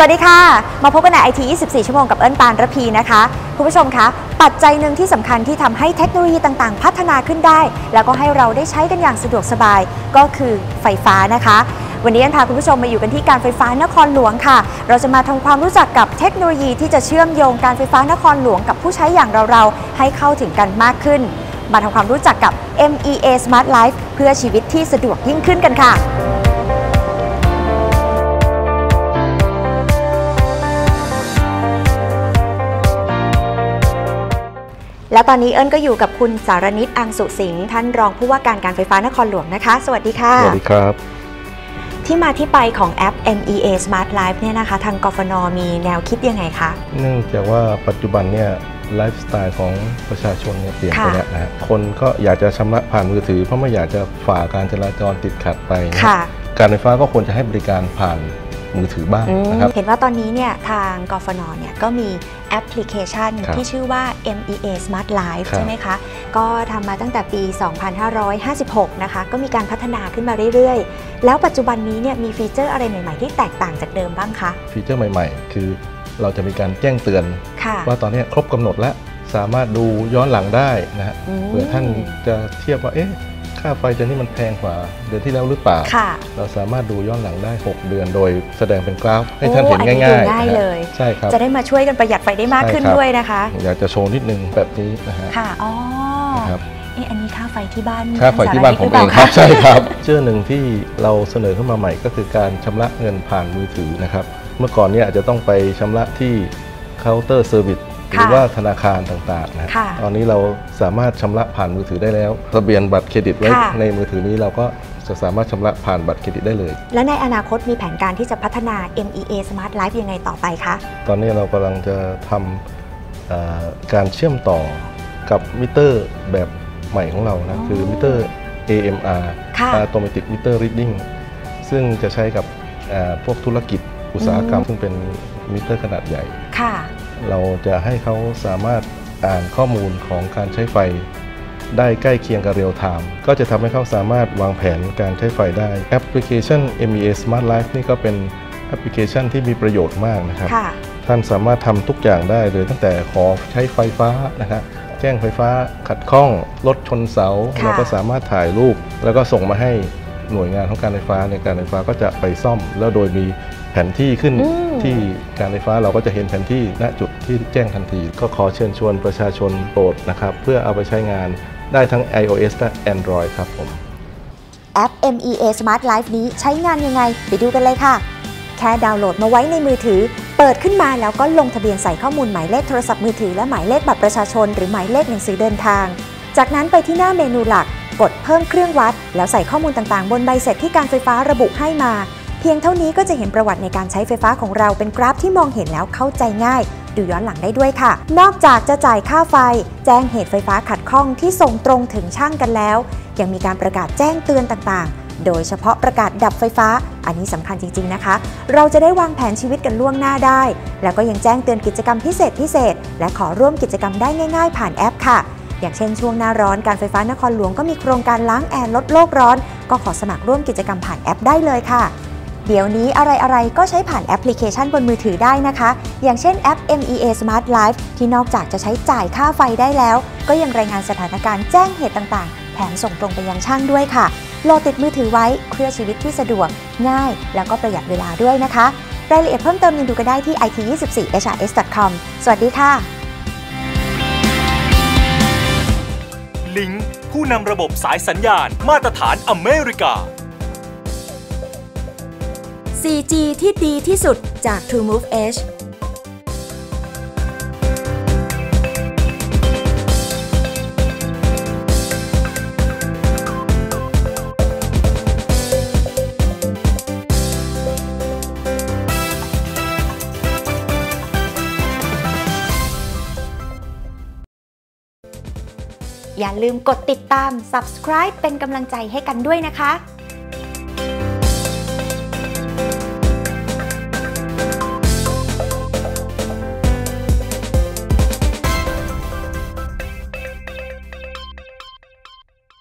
สวัสดีค่ะ มาพบกันในไอที24 ชั่วโมงกับเอิญปานระพีนะคะ คุณผู้ชมคะ ปัจจัยหนึ่งที่สำคัญที่ทำให้เทคโนโลยีต่างๆ พัฒนาขึ้นได้ แล้วก็ให้เราได้ใช้กันอย่างสะดวกสบายก็คือไฟฟ้านะคะ วันนี้เอิญพาคุณผู้ชมมาอยู่กันที่การไฟฟ้านครหลวงค่ะ เราจะมาทำความรู้จักกับเทคโนโลยีที่จะเชื่อมโยงการไฟฟ้านครหลวงกับผู้ใช้อย่างเราๆให้เข้าถึงกันมากขึ้น มาทำความรู้จักกับ MEA Smart Life เพื่อชีวิตที่สะดวกยิ่งขึ้นกันค่ะ แล้วตอนนี้เอิญก็อยู่กับคุณสารนิตอังสุสิงห์ท่านรองผู้ว่าการการไฟฟ้านครหลวงนะคะ สวัสดีค่ะ สวัสดีครับ ที่มาที่ไปของแอป MEA Smart Life เนี่ยนะคะ ทางกฟนมีแนวคิดยังไงคะ เนื่องจากว่าปัจจุบันเนี่ยไลฟ์สไตล์ของประชาชนเนี่ยเปลี่ยนไปค่ะแล้วนะฮะคนก็อยากจะชำระผ่านมือถือ เพราะไม่อยากจะฝ่าการจราจรติดขัดไปนะค่ะการไฟฟ้าก็ควรจะให้บริการผ่าน มือถือบ้างอืมนะครับเห็นว่าตอนนี้เนี่ยทางกฟนเนี่ยก็มีแอปพลิเคชันครับที่ชื่อว่า MEA Smart Life ครับใช่ไหมคะ ก็ทำมาตั้งแต่ปี 2556 นะคะ ก็มีการพัฒนาขึ้นมาเรื่อยๆ แล้วปัจจุบันนี้เนี่ยมีฟีเจอร์อะไรใหม่ๆ ที่แตกต่างจากเดิมบ้างคะ ฟีเจอร์ใหม่ๆ คือเราจะมีการแจ้งเตือนค่ะว่าตอนนี้ครบกำหนดแล้ว สามารถดูย้อนหลังได้นะฮะอืมเผื่อท่านจะเทียบว่าเอ๊ะค่าไฟเดือนนี้มันแพงกว่าเดือนที่แล้วหรือเปล่าค่ะเราสามารถดูย้อนหลังได้ 6 เดือนโดยแสดงเป็นกราฟให้ท่านโอ้เห็นอันนี้ง่ายดูๆง่ายนะฮะเลยใช่ครับจะได้มาช่วยกันประหยัดไฟได้มากขึ้นใช่ครับด้วยนะคะ อยากจะโชว์นิดนึงแบบนี้นะฮะค่ะอ๋อนะครับเอ๊ะอันนี้ค่าไฟที่บ้านค่าไฟที่บ้านผมเองสครับหใช่ครับเชื่อหนึ่งที่เราเสนอขึ้นมาใหม่ก็คือการชำระเงินผ่านมือถือนะครับ เมื่อก่อนเนี่ยอาจจะต้องไปชำระที่เคาน์เตอร์เซอร์วิส หรือว่าธนาคารต่างๆนะค่ะตอนนี้เราสามารถชำระผ่านมือถือได้แล้วทะเบียนบัตรเครดิตไว้ค่ะในมือถือนี้เราก็จะสามารถชำระผ่านบัตรเครดิตได้เลย และในอนาคตมีแผนการที่จะพัฒนา MEA Smart Life ยังไงต่อไปคะ ตอนนี้เรากำลังจะทำเอ่อการเชื่อมต่อกับมิเตอร์แบบใหม่ของเรานะอ๋อคือมิเตอร์ AMR ค่ะ Automatic Meter Reading ซึ่งจะใช้กับเอ่อพวกธุรกิจอุตสาหกรรม ซึ่งเป็นมิเตอร์ขนาดใหญ่ค่ะ เราจะให้เขาสามารถอ่านข้อมูลของการใช้ไฟ ได้ใกล้เคียงกับเรียลไทม์ก็จะทำให้เขาสามารถวางแผนการใช้ไฟได้แอปพลิเคชัน MEA Smart Life นี่ก็เป็นแอปพลิเคชันที่มีประโยชน์มากนะครับค่ะท่านสามารถทำทุกอย่างได้เลยตั้งแต่ขอใช้ไฟฟ้านะครับแจ้งไฟฟ้าขัดข้องรถชนเสาค่ะเราก็สามารถถ่ายรูป แล้วก็ส่งมาให้หน่วยงานของการไฟฟ้าในการไฟฟ้าก็จะไปซ่อม แล้วโดยมี แผนที่ขึ้นอืมที่การไฟฟ้าเราก็จะเห็นแผนที่ณจุดที่แจ้งทันที ก็ขอเชิญชวนประชาชนโปรดนะครับ เพื่อเอาไปใช้งานได้ทั้ง iOS และ Android ครับผม แอป MEA Smart Life นี้ใช้งานยังไง ไปดูกันเลยค่ะ แค่ดาวน์โหลดมาไว้ในมือถือ เปิดขึ้นมาแล้วก็ลงทะเบียนใส่ข้อมูลหมายเลขโทรศัพท์มือถือและหมายเลขบัตรประชาชน หรือหมายเลขหนังสือเดินทาง จากนั้นไปที่หน้าเมนูหลัก กดเพิ่มเครื่องวัด แล้วใส่ข้อมูลต่างๆ บนใบเสร็จที่การไฟฟ้าระบุให้มาเพียงเท่านี้ก็จะเห็นประวัติในการใช้ไฟฟ้าของเราเป็นกราฟที่มองเห็นแล้วเข้าใจง่าย ดูย้อนหลังได้ด้วยค่ะ นอกจากจะจ่ายค่าไฟ แจ้งเหตุไฟฟ้าขัดข้องที่ส่งตรงถึงช่างกันแล้ว ยังมีการประกาศแจ้งเตือนต่างๆ โดยเฉพาะประกาศดับไฟฟ้า อันนี้สำคัญจริง ๆนะคะ เราจะได้วางแผนชีวิตกันล่วงหน้าได้ แล้วก็ยังแจ้งเตือนกิจกรรมพิเศษพิเศษ และขอร่วมกิจกรรมได้ง่าย ๆ ผ่านแอปค่ะอย่างเช่นช่วงหน้าร้อนการไฟฟ้านครหลวงก็มีโครงการล้างแอร์ลดโลกร้อน ก็ขอสมัครร่วมกิจกรรมผ่านแอปได้เลยค่ะ เดี๋ยวนี้อะไรๆ ก็ใช้ผ่านแอปพลิเคชันบนมือถือได้นะคะ อย่างเช่นแอป MEA Smart Life ที่นอกจากจะใช้จ่ายค่าไฟได้แล้ว ก็ยังรายงานสถานการณ์แจ้งเหตุต่างๆ แถมส่งตรงไปยังช่างด้วยค่ะ โหลดติดมือถือไว้เพื่อชีวิตที่สะดวก ง่าย แล้วก็ประหยัดเวลาด้วยนะคะ รายละเอียดเพิ่มเติมยังดูกันได้ที่ it24hrs.com สวัสดีค่ะ ลิงก์ผู้นำระบบสายสัญญาณมาตรฐานอเมริกา 4G ที่ดีที่สุดจาก TrueMove Edge อย่าลืมกดติดตาม subscribe เป็นกำลังใจให้กันด้วยนะคะ